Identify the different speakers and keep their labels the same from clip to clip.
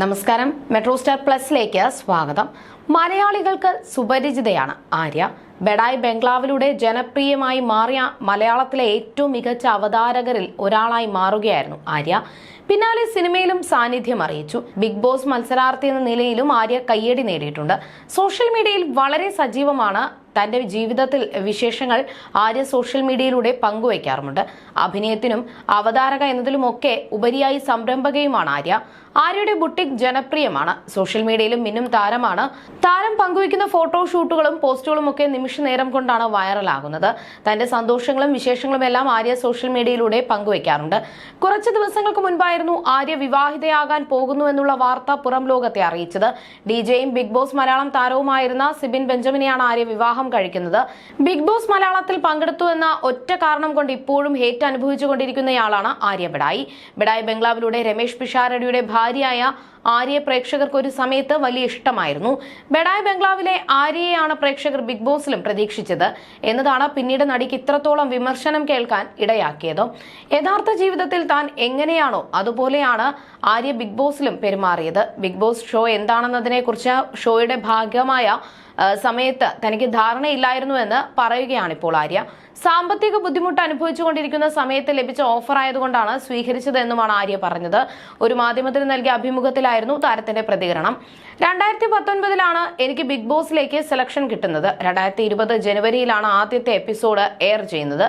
Speaker 1: നമസ്കാരം. Metro star പ്ലസിലേക്ക് സ്വാഗതം. മലയാളികൾക്ക് സുപരിചിതയാണ് ആര്യ. ബെഡായ് ബംഗ്ലാവിലൂടെ ജനപ്രിയമായി മാറിയ മലയാളത്തിലെ ഏറ്റവും മികച്ച അവതാരകരിൽ ഒരാളായി മാറുകയായിരുന്നു ആര്യ. പിന്നാലെ സിനിമയിലും സാന്നിധ്യം അറിയിച്ചു. ബിഗ് ബോസ് മത്സരാർത്ഥി എന്ന നിലയിലും ആര്യ കയ്യടി നേടിയിട്ടുണ്ട്. സോഷ്യൽ മീഡിയയിൽ വളരെ സജീവമാണ് തന്റെ ജീവിതത്തിൽ വിശേഷങ്ങൾ ആര്യ സോഷ്യൽ മീഡിയയിലൂടെ പങ്കുവയ്ക്കാറുമുണ്ട്. അഭിനയത്തിനും അവതാരക എന്നതിലുമൊക്കെ ഉപരിയായി സംരംഭകയുമാണ് ആര്യ. ആര്യയുടെ ബുട്ടിക് ജനപ്രിയമാണ്. സോഷ്യൽ മീഡിയയിലും മിന്നും താരമാണ്. താരം പങ്കുവയ്ക്കുന്ന ഫോട്ടോഷൂട്ടുകളും പോസ്റ്റുകളും ഒക്കെ നിമിഷ നേരം കൊണ്ടാണ് വൈറലാകുന്നത്. തന്റെ സന്തോഷങ്ങളും വിശേഷങ്ങളും എല്ലാം ആര്യ സോഷ്യൽ മീഡിയയിലൂടെ പങ്കുവയ്ക്കാറുണ്ട്. കുറച്ച് ദിവസങ്ങൾക്ക് മുൻപായിരുന്നു ആര്യ വിവാഹിതയാകാൻ പോകുന്നു എന്നുള്ള വാർത്ത പുറം ലോകത്തെ അറിയിച്ചത്. ഡി ജെയും ബിഗ് ബോസ് മലയാളം താരവുമായിരുന്ന സിബിൻ ബെഞ്ചമിനെയാണ് ആര്യ വിവാഹം കഴിക്കുന്നത്. ബിഗ് ബോസ് മലയാളത്തിൽ പങ്കെടുത്തു എന്ന ഒറ്റ കാരണം കൊണ്ട് ഇപ്പോഴും ഹേറ്റ് അനുഭവിച്ചുകൊണ്ടിരിക്കുന്നയാളാണ് ആര്യ ബിഡായി. ബിഡായി ബംഗ്ലാവിലൂടെ രമേശ് പിഷാരടിയുടെ ഭാര്യയായ ആര്യയെ പ്രേക്ഷകർക്ക് ഒരു സമയത്ത് വലിയ ഇഷ്ടമായിരുന്നു. ബെഡായ് ബംഗ്ലാവിലെ ആര്യയെയാണ് പ്രേക്ഷകർ ബിഗ് ബോസിലും പ്രതീക്ഷിച്ചത് എന്നതാണ് പിന്നീട് നടിക്ക് ഇത്രത്തോളം വിമർശനം കേൾക്കാൻ ഇടയാക്കിയത്. യഥാർത്ഥ ജീവിതത്തിൽ താൻ എങ്ങനെയാണോ അതുപോലെയാണ് ആര്യ ബിഗ് ബോസിലും പെരുമാറിയത്. ബിഗ് ബോസ് ഷോ എന്താണെന്നതിനെക്കുറിച്ച് ഷോയുടെ ഭാഗമായ സമയത്ത് തനിക്ക് ധാരണയില്ലായിരുന്നു എന്ന് പറയുകയാണ് ഇപ്പോൾ ആര്യ. സാമ്പത്തിക ബുദ്ധിമുട്ട് അനുഭവിച്ചുകൊണ്ടിരിക്കുന്ന സമയത്ത് ലഭിച്ച ഓഫർ ആയതുകൊണ്ടാണ് സ്വീകരിച്ചതെന്നുമാണ് ആര്യ പറഞ്ഞത്. ഒരു മാധ്യമത്തിന് നൽകിയ അഭിമുഖത്തിലായിരുന്നു താരത്തിന്റെ പ്രതികരണം. രണ്ടായിരത്തി പത്തൊൻപതിലാണ് എനിക്ക് ബിഗ് ബോസിലേക്ക് സെലക്ഷൻ കിട്ടുന്നത്. രണ്ടായിരത്തി ഇരുപത് ജനുവരിയിലാണ് ആദ്യത്തെ എപ്പിസോഡ് എയർ ചെയ്യുന്നത്.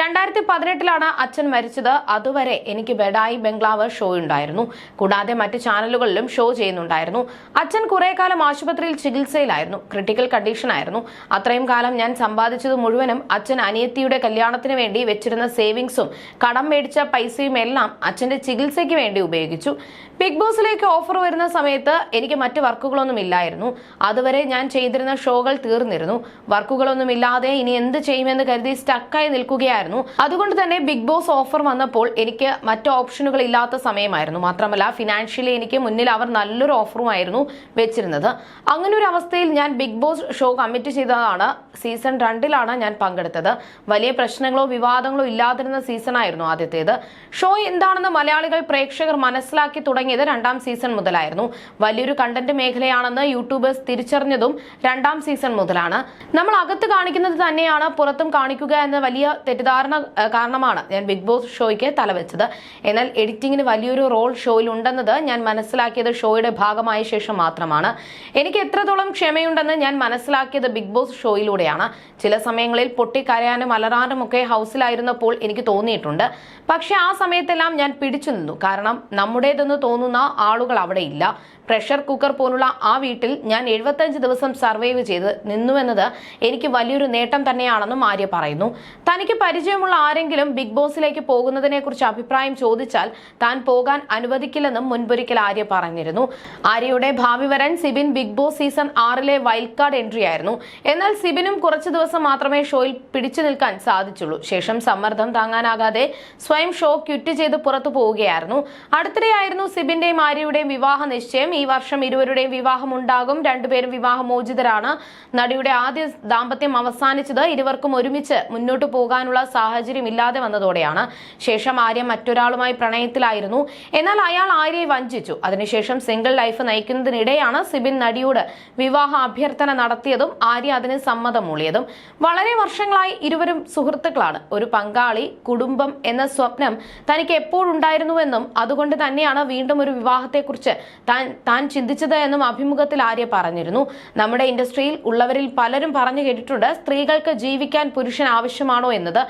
Speaker 1: രണ്ടായിരത്തി പതിനെട്ടിലാണ് അച്ഛൻ മരിച്ചത്. അതുവരെ എനിക്ക് ബെഡായി ബംഗ്ലാവ് ഷോ ഉണ്ടായിരുന്നു. കൂടാതെ മറ്റ് ചാനലുകളിലും ഷോ ചെയ്യുന്നുണ്ടായിരുന്നു. അച്ഛൻ കുറെ കാലം ആശുപത്രിയിൽ ചികിത്സയിലായിരുന്നു. ക്രിട്ടിക്കൽ കണ്ടീഷൻ ആയിരുന്നു. അത്രയും കാലം ഞാൻ സമ്പാദിച്ചത് മുഴുവനും അച്ഛൻ അനിയത്തിയുടെ കല്യാണത്തിന് വേണ്ടി വെച്ചിരുന്ന സേവിങ്സും കടം മേടിച്ച പൈസയും എല്ലാം അച്ഛന്റെ ചികിത്സയ്ക്ക് വേണ്ടി ഉപയോഗിച്ചു. ബിഗ് ബോസിലേക്ക് ഓഫർ വരുന്ന സമയത്ത് എനിക്ക് മറ്റ് വർക്കുകളൊന്നും ഇല്ലായിരുന്നു അതുവരെ ഞാൻ ചെയ്തിരുന്ന ഷോകൾ തീർന്നിരുന്നു. വർക്കുകളൊന്നും ഇല്ലാതെ ഇനി എന്ത് ചെയ്യുമെന്ന് കരുതി സ്റ്റക്കായി നിൽക്കുകയായിരുന്നു. അതുകൊണ്ട് തന്നെ ബിഗ് ബോസ് ഓഫർ വന്നപ്പോൾ എനിക്ക് മറ്റു ഓപ്ഷനുകൾ ഇല്ലാത്ത സമയമായിരുന്നു. മാത്രമല്ല ഫിനാൻഷ്യലി എനിക്ക് മുന്നിൽ അവർ നല്ലൊരു ഓഫറുമായിരുന്നു വെച്ചിരുന്നത്. അങ്ങനെ ഒരു അവസ്ഥയിൽ ഞാൻ ബിഗ് ബോസ് ഷോ കമ്മിറ്റ് ചെയ്തതാണ്. സീസൺ രണ്ടിലാണ് ഞാൻ പങ്കെടുത്തത്. വലിയ പ്രശ്നങ്ങളോ വിവാദങ്ങളോ ഇല്ലാതിരുന്ന സീസൺ ആയിരുന്നു ആദ്യത്തേത്. ഷോ എന്താണെന്ന് മലയാളികൾ പ്രേക്ഷകർ മനസ്സിലാക്കി തുടങ്ങിയത് രണ്ടാം സീസൺ മുതലായിരുന്നു. വലിയൊരു കണ്ടന്റ് മേഖലയാണെന്ന് യൂട്യൂബേഴ്സ് തിരിച്ചറിഞ്ഞതും രണ്ടാം സീസൺ മുതലാണ്. നമ്മൾ അകത്ത് കാണിക്കുന്നത് തന്നെയാണ് പുറത്തും കാണിക്കുക എന്ന വലിയ തെറ്റിദ്ധാരണ കാരണമാണ് ഞാൻ ബിഗ് ബോസ് ഷോയ്ക്ക് തലവെച്ചത്. എന്നാൽ എഡിറ്റിംഗിന് വലിയൊരു റോൾ ഷോയിൽ ഉണ്ടെന്നത് ഞാൻ മനസ്സിലാക്കിയത് ഷോയുടെ ഭാഗമായ ശേഷം മാത്രമാണ്. എനിക്ക് എത്രത്തോളം ക്ഷമയുണ്ടെന്ന് ഞാൻ മനസ്സിലാക്കിയത് ബിഗ് ബോസ് ഷോയിലൂടെയാണ്. ചില സമയങ്ങളിൽ പൊട്ടിക്കരയാനും അലറാനും ഒക്കെ ഹൗസിലായിരുന്നപ്പോൾ എനിക്ക് തോന്നിയിട്ടുണ്ട്. പക്ഷെ ആ സമയത്തെല്ലാം ഞാൻ പിടിച്ചു നിന്നു. കാരണം നമ്മുടേതെന്ന് തോന്നുന്ന ആളുകൾ അവിടെ ഇല്ല പ്രഷർ കുക്കർ പോലുള്ള ആ വീട്ടിൽ ഞാൻ എഴുപത്തഞ്ച് ദിവസം സർവൈവ് ചെയ്ത് നിന്നുവെന്നത് എനിക്ക് വലിയൊരു നേട്ടം തന്നെയാണെന്നും ആര്യ പറയുന്നു. തനിക്ക് പരിചയമുള്ള ആരെങ്കിലും ബിഗ് ബോസിലേക്ക് പോകുന്നതിനെ കുറിച്ച് അഭിപ്രായം ചോദിച്ചാൽ താൻ പോകാൻ അനുവദിക്കില്ലെന്നും മുൻപൊരിക്കൽ ആര്യ പറഞ്ഞിരുന്നു. ആര്യയുടെ ഭാവി വരൻ സിബിൻ ബിഗ് ബോസ് സീസൺ ആറിലെ വൈൽഡ് കാർഡ് എൻട്രി ആയിരുന്നു. എന്നാൽ സിബിനും കുറച്ചു ദിവസം മാത്രമേ ഷോയിൽ പിടിച്ചു നിൽക്കാൻ സാധിച്ചുള്ളൂ. ശേഷം സമ്മർദ്ദം താങ്ങാനാകാതെ സ്വയം ഷോ ക്വിറ്റ് ചെയ്ത് പുറത്തു പോവുകയായിരുന്നു. അടുത്തിടെയായിരുന്നു സിബിന്റെയും ആര്യയുടെയും വിവാഹ നിശ്ചയം. ഈ വർഷം ഇരുവരുടെയും വിവാഹം ഉണ്ടാകും. രണ്ടുപേരും വിവാഹമോചിതരാണ്. നടിയുടെ ആദ്യ ദാമ്പത്യം അവസാനിച്ചത് ഇരുവർക്കും ഒരുമിച്ച് മുന്നോട്ട് പോകാനുള്ള സാഹചര്യം ഇല്ലാതെ വന്നതോടെയാണ്. ശേഷം ആര്യ മറ്റൊരാളുമായി പ്രണയത്തിലായിരുന്നു. എന്നാൽ അയാൾ ആര്യയെ വഞ്ചിച്ചു. അതിനുശേഷം സിംഗിൾ ലൈഫ് നയിക്കുന്നതിനിടെയാണ് സിബിൻ നടിയോട് വിവാഹ അഭ്യർത്ഥന നടത്തിയതും ആര്യ അതിന് സമ്മതം മൂളിയതും വളരെ വർഷങ്ങളായി ഇരുവരും സുഹൃത്തുക്കളാണ്. ഒരു പങ്കാളി കുടുംബം എന്ന സ്വപ്നം തനിക്ക് എപ്പോഴുണ്ടായിരുന്നുവെന്നും അതുകൊണ്ട് തന്നെയാണ് വീണ്ടും ഒരു വിവാഹത്തെക്കുറിച്ച് താൻ താൻ ചിന്തിച്ചത് എന്നും അഭിമുഖത്തിൽ ആര്യ പറഞ്ഞിരുന്നു. നമ്മുടെ ഇൻഡസ്ട്രിയിൽ ഉള്ളവരിൽ പലരും പറഞ്ഞു കേട്ടിട്ടുണ്ട് സ്ത്രീകൾക്ക് ജീവിക്കാൻ പുരുഷൻ ആവശ്യമാണോ എന്നത്.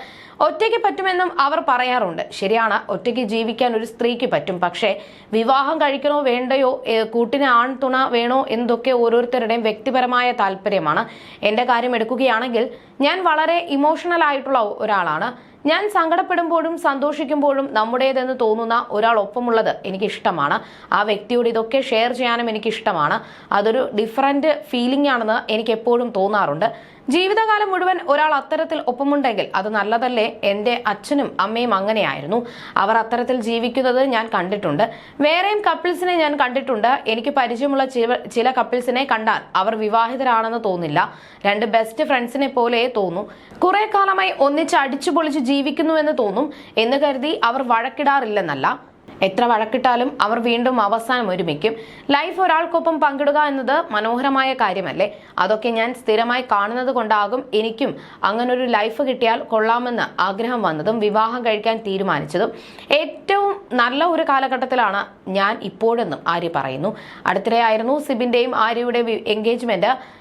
Speaker 1: ഒറ്റയ്ക്ക് പറ്റുമെന്നും അവർ പറയാറുണ്ട്. ശരിയാണ് ഒറ്റയ്ക്ക് ജീവിക്കാൻ ഒരു സ്ത്രീക്ക് പറ്റും. പക്ഷേ വിവാഹം കഴിക്കണോ വേണ്ടയോ കൂട്ടിന് ആൺ തുണ വേണോ എന്തൊക്കെ ഓരോരുത്തരുടെയും വ്യക്തിപരമായ താല്പര്യമാണ്. എന്റെ കാര്യം എടുക്കുകയാണെങ്കിൽ ഞാൻ വളരെ ഇമോഷണൽ ആയിട്ടുള്ള ഒരാളാണ്. ഞാൻ സങ്കടപ്പെടുമ്പോഴും സന്തോഷിക്കുമ്പോഴും നമ്മുടേതെന്ന് തോന്നുന്ന ഒരാൾ ഒപ്പമുള്ളത് എനിക്ക് ഇഷ്ടമാണ് ആ വ്യക്തിയോട് ഇതൊക്കെ ഷെയർ ചെയ്യാനും എനിക്ക് ഇഷ്ടമാണ് അതൊരു ഡിഫറന്റ് ഫീലിംഗ് ആണെന്ന് എനിക്ക് എപ്പോഴും തോന്നാറുണ്ട്. ജീവിതകാലം മുഴുവൻ ഒരാൾ അത്തരത്തിൽ ഒപ്പമുണ്ടെങ്കിൽ അത് നല്ലതല്ലേ? എന്റെ അച്ഛനും അമ്മയും അങ്ങനെയായിരുന്നു. അവർ അത്തരത്തിൽ ജീവിക്കുന്നത് ഞാൻ കണ്ടിട്ടുണ്ട്. വേറെയും കപ്പിൾസിനെ ഞാൻ കണ്ടിട്ടുണ്ട്. എനിക്ക് പരിചയമുള്ള ചില- കപ്പിൾസിനെ കണ്ടാൽ അവർ വിവാഹിതരാണെന്ന് തോന്നില്ല. രണ്ട് ബെസ്റ്റ് ഫ്രണ്ട്സിനെ പോലെ തോന്നും. കുറെ കാലമായി ഒന്നിച്ച് അടിച്ചു പൊളിച്ച് ജീവിക്കുന്നുവെന്ന് തോന്നും. എന്ന് കരുതി അവർ വഴക്കിടാറില്ലെന്നല്ല. എത്ര വഴക്കിട്ടാലും അവർ വീണ്ടും അവസാനം ഒരുമിക്കും. ലൈഫ് ഒരാൾക്കൊപ്പം പങ്കിടുക എന്നത് മനോഹരമായ കാര്യമല്ലേ? അതൊക്കെ ഞാൻ സ്ഥിരമായി കാണുന്നത് കൊണ്ടാകും എനിക്കും അങ്ങനൊരു ലൈഫ് കിട്ടിയാൽ കൊള്ളാമെന്ന് ആഗ്രഹം വന്നതും വിവാഹം കഴിക്കാൻ തീരുമാനിച്ചതും. ഏറ്റവും നല്ല ഒരു കാലഘട്ടത്തിലാണ് ഞാൻ ഇപ്പോഴെന്നും ആര്യ പറയുന്നു. അടുത്തിടെയായിരുന്നു സിബിന്റെയും ആര്യയുടെ എൻഗേജ്മെന്റ്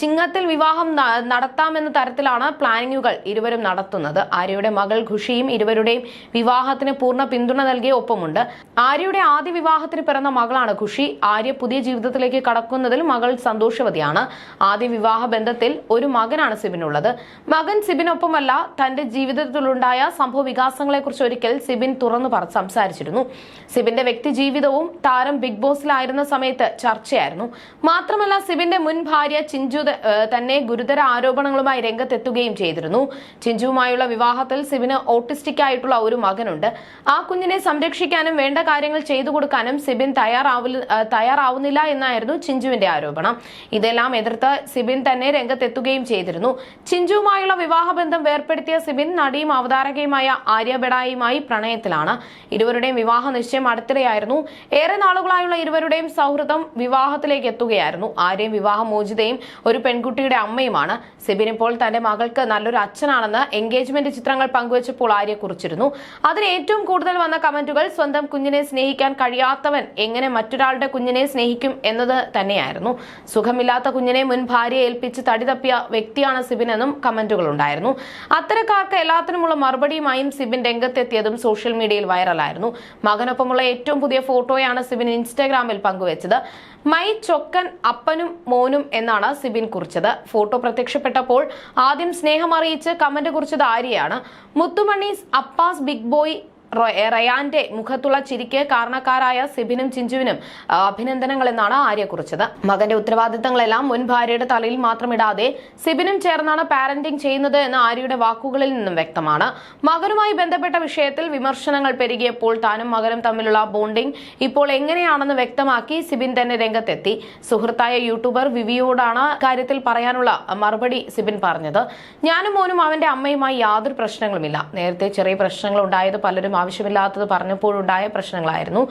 Speaker 1: ചിങ്ങത്തിൽ വിവാഹം നടത്താമെന്ന തരത്തിലാണ് പ്ലാനിങ്ങുകൾ ഇരുവരും നടത്തുന്നത്. ആര്യയുടെ മകൾ ഖുഷിയും ഇരുവരുടെയും വിവാഹത്തിന് പൂർണ പിന്തുണ നൽകിയ ഒപ്പമുണ്ട്. ആര്യയുടെ ആദ്യ വിവാഹത്തിന് പിറന്ന മകളാണ് ഖുഷി. ആര്യ പുതിയ ജീവിതത്തിലേക്ക് കടക്കുന്നതിൽ മകൾ സന്തോഷവതിയാണ്. ആദ്യ വിവാഹ ബന്ധത്തിൽ ഒരു മകനാണ് സിബിനുള്ളത്. മകൻ സിബിനൊപ്പമല്ല തന്റെ ജീവിതത്തിലുണ്ടായ സംഭവ വികാസങ്ങളെക്കുറിച്ച് ഒരിക്കൽ സിബിൻ തുറന്നു പറ സംസാരിച്ചിരുന്നു. സിബിന്റെ വ്യക്തി ജീവിതവും താരം ബിഗ് ബോസിലായിരുന്ന സമയത്ത് ചർച്ചയായിരുന്നു. മാത്രമല്ല സിബിന്റെ മുൻ ഭാര്യ ചിഞ്ചു തന്നെ ഗുരുതര ആരോപണങ്ങളുമായി രംഗത്തെത്തുകയും ചെയ്തിരുന്നു. ചിഞ്ചുവുമായുള്ള വിവാഹത്തിൽ സിബിന് ഓട്ടിസ്റ്റിക് ആയിട്ടുള്ള ഒരു മകനുണ്ട്. ആ കുഞ്ഞിനെ സംരക്ഷിക്കാനും വേണ്ട കാര്യങ്ങൾ ചെയ്തു കൊടുക്കാനും സിബിൻ തയ്യാറാവില്ല തയ്യാറാവുന്നില്ല എന്നായിരുന്നു ചിഞ്ചുവിന്റെ ആരോപണം. ഇതെല്ലാം എതിർത്ത് സിബിൻ തന്നെ രംഗത്തെത്തുകയും ചെയ്തിരുന്നു. ചിഞ്ചുവുമായുള്ള വിവാഹബന്ധം വേർപ്പെടുത്തിയ സിബിൻ നടിയും അവതാരകയുമായ ആര്യ ബെഡായിയുമായി പ്രണയത്തിലാണ്. ഇരുവരുടെയും വിവാഹ നിശ്ചയം അടുത്തിടെയായിരുന്നു. ഏറെ നാളുകളായുള്ള ഇരുവരുടെയും സൗഹൃദം വിവാഹത്തിലേക്ക് എത്തുകയായിരുന്നു. ആര്യയും വിവാഹമോചിതയും ഒരു പെൺകുട്ടിയുടെ അമ്മയുമാണ്. സെബിൻ ഇപ്പോൾ തന്റെ മകൾക്ക് നല്ലൊരു അച്ഛനാണെന്ന് എൻഗേജ്മെന്റ് ചിത്രങ്ങൾ പങ്കുവച്ചപ്പോൾ ആര്യ കുറിച്ചിരുന്നു. അതിന് ഏറ്റവും കൂടുതൽ വന്ന കമന്റുകൾ സ്വന്തം കുഞ്ഞിനെ സ്നേഹിക്കാൻ കഴിയാത്തവൻ എങ്ങനെ മറ്റൊരാളുടെ കുഞ്ഞിനെ സ്നേഹിക്കും എന്നത് തന്നെയായിരുന്നു. സുഖമില്ലാത്ത കുഞ്ഞിനെ മുൻ ഭാര്യയെ ഏൽപ്പിച്ച് തടി തപ്പിയ വ്യക്തിയാണ് സിബിൻ എന്നും കമന്റുകൾ ഉണ്ടായിരുന്നു. അത്തരക്കാർക്ക് എല്ലാത്തിനുമുള്ള മറുപടിയുമായും സിബിൻ രംഗത്തെത്തിയതും സോഷ്യൽ മീഡിയയിൽ വൈറലായിരുന്നു. മകനൊപ്പമുള്ള ഏറ്റവും പുതിയ ഫോട്ടോയാണ് സിബിൻ ഇൻസ്റ്റാഗ്രാമിൽ പങ്കുവച്ചത്. മൈ ചൊക്കൻ അപ്പനും മോനും എന്നാണ് സിബിൻ കുറിച്ചത്. ഫോട്ടോ പ്രത്യക്ഷപ്പെട്ടപ്പോൾ ആദ്യം സ്നേഹം അറിയിച്ച് കമന്റ് കുറിച്ചത് ആര്യയാണ്. മുത്തുമണീസ് അപ്പാസ് ബിഗ് ബോയ് റയാന്റെ മുഖത്തുള്ള ചിരിക്ക് കാരണക്കാരായ സിബിനും ചിഞ്ചുവിനും അഭിനന്ദനങ്ങൾ എന്നാണ് ആര്യ കുറിച്ചത്. മകന്റെ ഉത്തരവാദിത്തങ്ങളെല്ലാം മുൻ ഭാര്യയുടെ തലയിൽ മാത്രം ഇടാതെ സിബിനും ചേർന്നാണ് പാരന്റിംഗ് ചെയ്യുന്നത് എന്ന് ആര്യയുടെ വാക്കുകളിൽ നിന്നും വ്യക്തമാണ്. മകനുമായി ബന്ധപ്പെട്ട വിഷയത്തിൽ വിമർശനങ്ങൾ പെരുകിയപ്പോൾ താനും മകനും തമ്മിലുള്ള ബോണ്ടിംഗ് ഇപ്പോൾ എങ്ങനെയാണെന്ന് വ്യക്തമാക്കി സിബിൻ തന്നെ രംഗത്തെത്തി. സുഹൃത്തായ യൂട്യൂബർ വിവിയോടാണ് കാര്യത്തിൽ പറയാനുള്ള മറുപടി സിബിൻ പറഞ്ഞത്. ഞാനും മോനും അവന്റെ അമ്മയുമായി യാതൊരു പ്രശ്നങ്ങളുമില്ല. നേരത്തെ ചെറിയ പ്രശ്നങ്ങൾ ഉണ്ടായത് പലരും ആവശ്യമില്ലാത്തത് പറഞ്ഞപ്പോഴുണ്ടായ പ്രശ്നങ്ങളായിരുന്നു.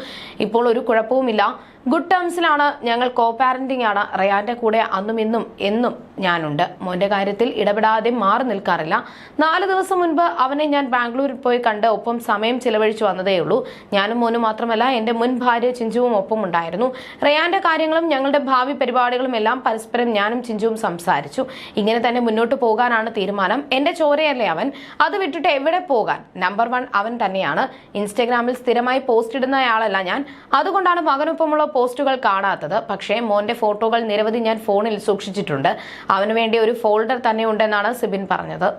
Speaker 1: ഇപ്പോൾ ഒരു കുഴപ്പവുമില്ല. ഗുഡ് ടേംസിലാണ് ഞങ്ങൾ കോ പാരന്റിംഗ് ആണ് റയാന്റെ കൂടെ അന്നും ഇന്നും എന്നും ഞാനുണ്ട്. മോന്റെ കാര്യത്തിൽ ഇടപെടാതെ മാറി നിൽക്കാറില്ല. നാല് ദിവസം മുൻപ് അവനെ ഞാൻ ബാംഗ്ലൂരിൽ പോയി കണ്ട് ഒപ്പം സമയം ചിലവഴിച്ചു വന്നതേയുള്ളൂ ഞാനും മോനും മാത്രമല്ല എന്റെ മുൻ ഭാര്യ ചിഞ്ചുവും ഒപ്പം ഉണ്ടായിരുന്നു. റയാന്റെ കാര്യങ്ങളും ഞങ്ങളുടെ ഭാവി പരിപാടികളും എല്ലാം പരസ്പരം ഞാനും ചിഞ്ചുവും സംസാരിച്ചു. ഇങ്ങനെ തന്നെ മുന്നോട്ട് പോകാനാണ് തീരുമാനം. എന്റെ ചോരയല്ലേ അവൻ? അത് വിട്ടിട്ട് എവിടെ പോകാൻ? നമ്പർ വൺ അവൻ തന്നെയാണ്. ഇൻസ്റ്റഗ്രാമിൽ സ്ഥിരമായി പോസ്റ്റ് ഇടുന്നയാളല്ല ഞാൻ. അതുകൊണ്ടാണ് മകനൊപ്പമുള്ള പോസ്റ്റുകൾ കാണാത്തത്. പക്ഷേ മോന്റെ ഫോട്ടോകൾ നിരവധി ഞാൻ ഫോണിൽ സൂക്ഷിച്ചിട്ടുണ്ട്. അവന് വേണ്ടി ഒരു ഫോൾഡർ തന്നെ ഉണ്ടെന്നാണ് സിബിൻ പറഞ്ഞത്.